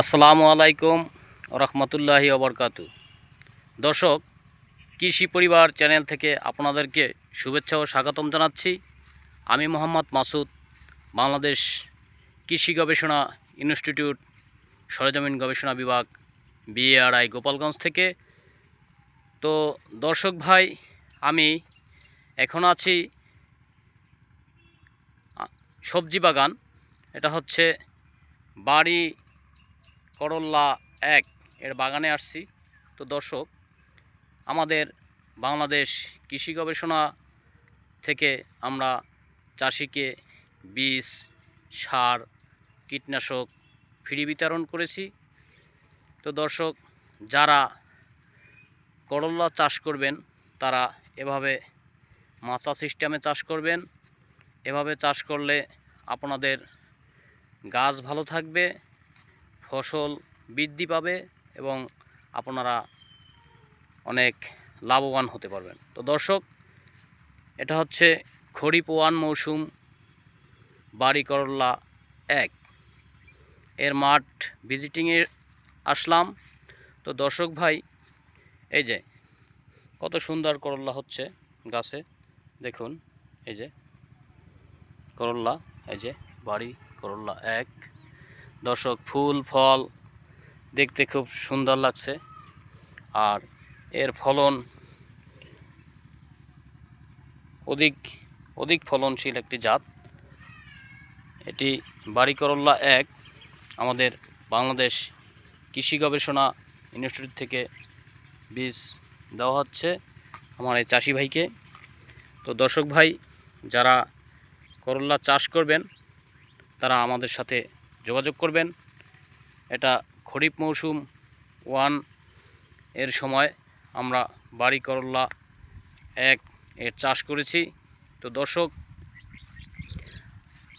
আসসালামু আলাইকুম রহমতুল্লাহি ওবরকাত। দর্শক, কৃষি পরিবার চ্যানেল থেকে আপনাদেরকে শুভেচ্ছা ও স্বাগতম জানাচ্ছি। আমি মোহাম্মদ মাসুদ, বাংলাদেশ কৃষি গবেষণা ইনস্টিটিউট, সরেজমিন গবেষণা বিভাগ, বিএআরআই গোপালগঞ্জ থেকে। তো দর্শক ভাই, আমি এখন আছি সবজি বাগান। এটা হচ্ছে বাড়ি করল্লা এক এর বাগানে আসছি। তো দর্শক, আমাদের বাংলাদেশ কৃষি গবেষণা থেকে আমরা চাষিকে বীজ, সার, কীটনাশক ফ্রি বিতরণ করেছি। তো দর্শক, যারা করল্লা চাষ করবেন, তারা এভাবে মাচা সিস্টেমে চাষ করবেন। এভাবে চাষ করলে আপনাদের গাছ ভালো থাকবে। ফসল বৃদ্ধি পাবে এবং আপনারা অনেক লাভবান হতে পারবেন। তো দর্শক, এটা হচ্ছে খরিফ ওয়ান মৌসুম বাড়ি করল্লা এক। এর মাঠ ভিজিটিংয়ে আসলাম। তো দর্শক ভাই, এই যে কত সুন্দর করল্লা হচ্ছে গাছে, দেখুন, এই যে করল্লা এই যে বাড়ি করল্লা এক। দর্শক, ফুল, ফল দেখতে খুব সুন্দর লাগছে। আর এর ফলন অধিক অধিক ফলনশীল একটি জাত। এটি বাড়ি করল্লা এক, আমাদের বাংলাদেশ কৃষি গবেষণা ইনস্টিটিউট থেকে বীজ দেওয়া হচ্ছে আমার এই চাষি ভাইকে। তো দর্শক ভাই, যারা করল্লা চাষ করবেন, তারা আমাদের সাথে যোগাযোগ করবেন। এটা খরিফ মৌসুম ওয়ানের সময় আমরা বাড়ি করল্লা এক এর চাষ করেছি। তো দর্শক,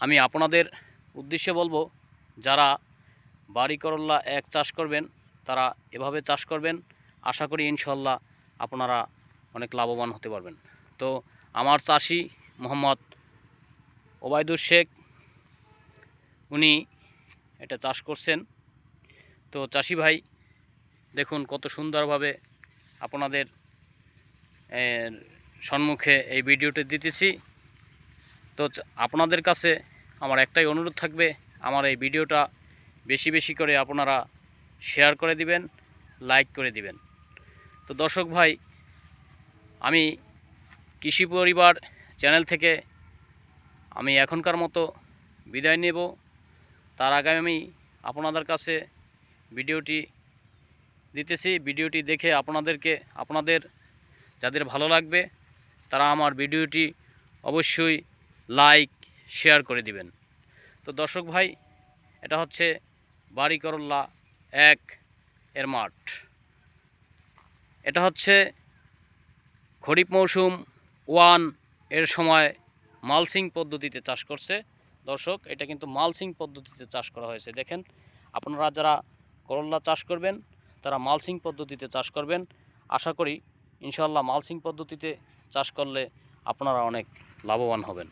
আমি আপনাদের উদ্দেশ্যে বলব, যারা বাড়ি করল্লা এক চাষ করবেন, তারা এভাবে চাষ করবেন। আশা করি ইনশাল্লাহ আপনারা অনেক লাভবান হতে পারবেন। তো আমার চাষি মোহাম্মদ ওবায়দুর শেখ, উনি এটা চাষ করছেন। তো চাষি ভাই, দেখুন কত সুন্দরভাবে আপনাদের সম্মুখে এই ভিডিওটি দিতেছি। তো আপনাদের কাছে আমার একটাই অনুরোধ থাকবে, আমার এই ভিডিওটা বেশি বেশি করে আপনারা শেয়ার করে দিবেন, লাইক করে দিবেন। তো দর্শক ভাই, আমি কৃষি পরিবার চ্যানেল থেকে আমি এখনকার মতো বিদায় নেব। তার আগে আমি আপনাদের কাছে ভিডিওটি দিতেছি। ভিডিওটি দেখে আপনাদেরকে, আপনাদের যাদের ভালো লাগবে, তারা আমার ভিডিওটি অবশ্যই লাইক, শেয়ার করে দিবেন। তো দর্শক ভাই, এটা হচ্ছে বাড়ি করল্লা এক এর মাঠ। এটা হচ্ছে খরিফ মৌসুম ওয়ানের সময় মালসিং পদ্ধতিতে চাষ করছে। দর্শক, এটা কিন্তু মালসিং পদ্ধতিতে চাষ করা হয়েছে। দেখেন, আপনারা যারা করল্লা চাষ করবেন, তারা মালসিং পদ্ধতিতে চাষ করবেন। আশা করি ইনশাল্লাহ মালসিং পদ্ধতিতে চাষ করলে আপনারা অনেক লাভবান হবেন।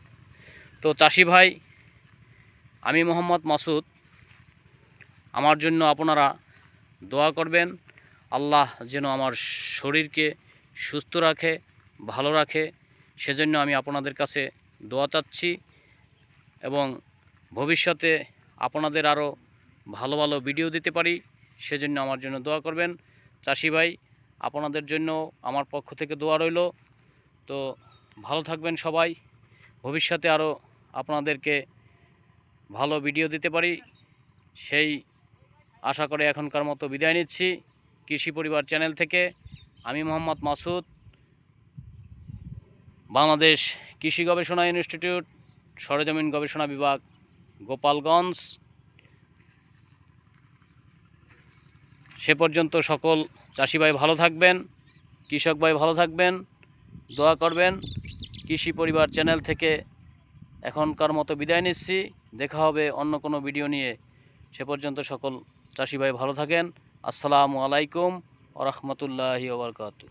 তো চাষি ভাই, আমি মোহাম্মদ মাসুদ। আমার জন্য আপনারা দোয়া করবেন। আল্লাহ যেন আমার শরীরকে সুস্থ রাখে, ভালো রাখে। সেজন্য আমি আপনাদের কাছে দোয়া চাচ্ছি। এবং ভবিষ্যতে আপনাদের আরও ভালো ভালো ভিডিও দিতে পারি, সেজন্য আমার জন্য দোয়া করবেন। চাষি ভাই, আপনাদের জন্য আমার পক্ষ থেকে দোয়া রইল। তো ভালো থাকবেন সবাই। ভবিষ্যতে আরও আপনাদেরকে ভালো ভিডিও দিতে পারি। সেই আশা করে এখনকার মতো বিদায় নিচ্ছি। কৃষি পরিবার চ্যানেল থেকে আমি মোহাম্মদ মাসুদ। বাংলাদেশ কৃষি গবেষণা ইনস্টিটিউট সরেজমিন গবেষণা বিভাগ, গোপালগঞ্জ। সে পর্যন্ত সকল চাষি ভাই ভালো থাকবেন, কৃষক ভাই ভালো থাকবেন, দোয়া করবেন। কৃষি পরিবার চ্যানেল থেকে এখনকার মতো বিদায় নিচ্ছি। দেখা হবে অন্য কোনো ভিডিও নিয়ে। সে পর্যন্ত সকল চাষি ভাই ভালো থাকেন। আসসালামু আলাইকুম ওরহমতুল্লাহি ওবরকাতু